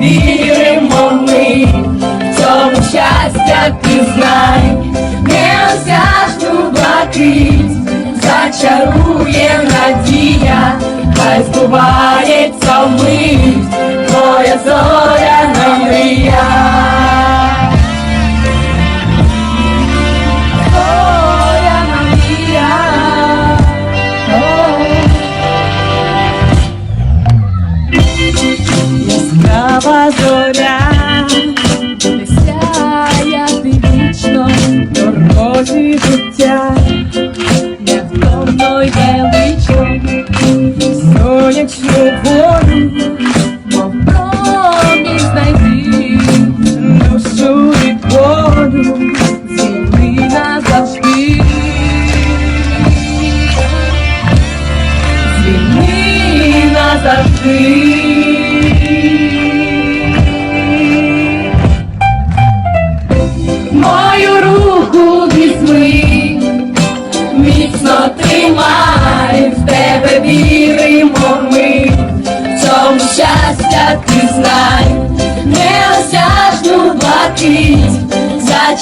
віримо ми, в цьому щастя ти знай, неосяжну блакить, зачарує надія, хай збувається вмить, твоя зоряна мрія. Дорозі життя, невтомно й велично, сонячну волю, мов промінь знайти, душу від болю, звільни назавжди. Звільни назавжди.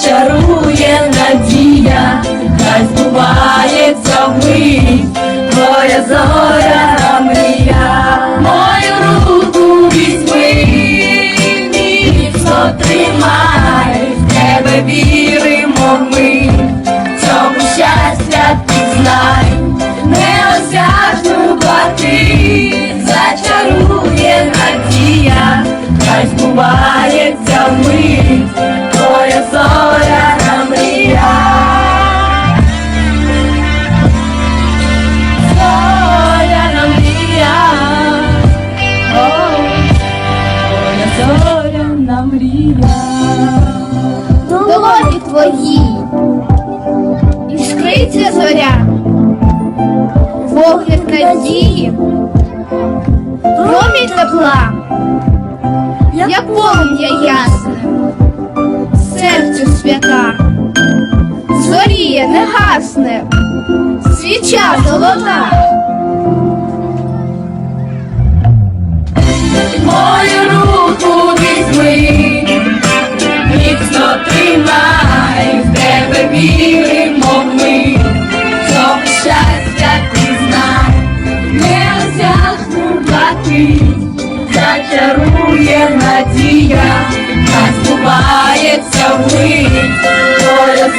Зачарує надія, хай збувається вмить, твоя зоряна мрія, мою руку візьми, міцно тримай, в тебе віримо ми, цьому щастя ти знай, неосяжну блакить, зачарує надія, хай збувається вмить, надії, промінь тепла, як полум'я ясне, серцю свята, зоріє, не гасне, свіча золота. Блакить, зачарує надія, хай збувається вмить, твоя